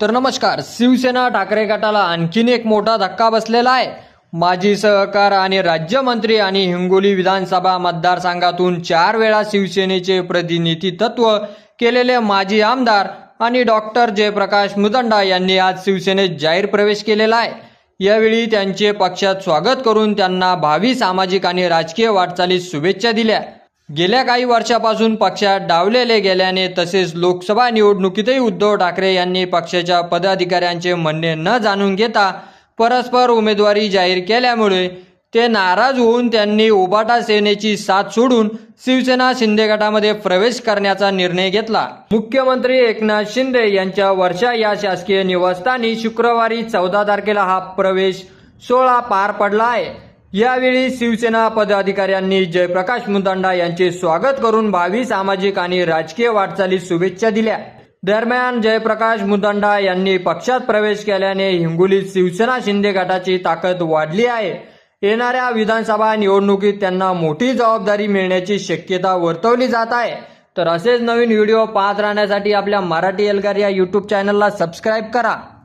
तर नमस्कार शिवसेना ठाकरे गटाला आणखीन एक मोठा धक्का बसलेला आहे. माजी सहकार आणि राज्यमंत्री आणि हिंगोली विधानसभा मतदारसंघातून चार वेळा शिवसेनेचे प्रतिनिधित्व केलेले माजी आमदार आणि डॉक्टर जयप्रकाश मुदंडा यांनी आज शिवसेनेत जाहीर प्रवेश केलेला आहे. यावेळी त्यांचे पक्षात स्वागत करून त्यांना भावी सामाजिक आणि राजकीय वाटचालीस शुभेच्छा दिल्या. गेल्या काही वर्षापासून पक्षात डावलेले गेल्याने तसेच लोकसभा निवडणुकीतही उद्धव ठाकरे यांनी पक्षाच्या पदाधिकाऱ्यांचे म्हणणे न जाणून घेता परस्पर उमेदवारी जाहीर केल्यामुळे ते नाराज होऊन त्यांनी उबाटा सेनेची साथ सोडून शिवसेना शिंदे गटामध्ये प्रवेश करण्याचा निर्णय घेतला. मुख्यमंत्री एकनाथ शिंदे यांच्या वर्षा या शासकीय निवासस्थानी शुक्रवारी चौदा तारखेला हा प्रवेश सोहळा पार पडला आहे. यावेळी शिवसेना पदाधिकाऱ्यांनी जयप्रकाश मुदांडा यांचे स्वागत करून भावी सामाजिक आणि राजकीय वाटचालीस शुभेच्छा दिल्या. दरम्यान जयप्रकाश मुदंडा यांनी पक्षात प्रवेश केल्याने हिंगोलीत शिवसेना शिंदे गटाची ताकद वाढली आहे. येणाऱ्या विधानसभा निवडणुकीत त्यांना मोठी जबाबदारी मिळण्याची शक्यता वर्तवली जात आहे. तर असेच नवीन व्हिडिओ पाहत राहण्यासाठी आपल्या मराठी एल्गार या यूट्यूब चॅनलला सबस्क्राईब करा.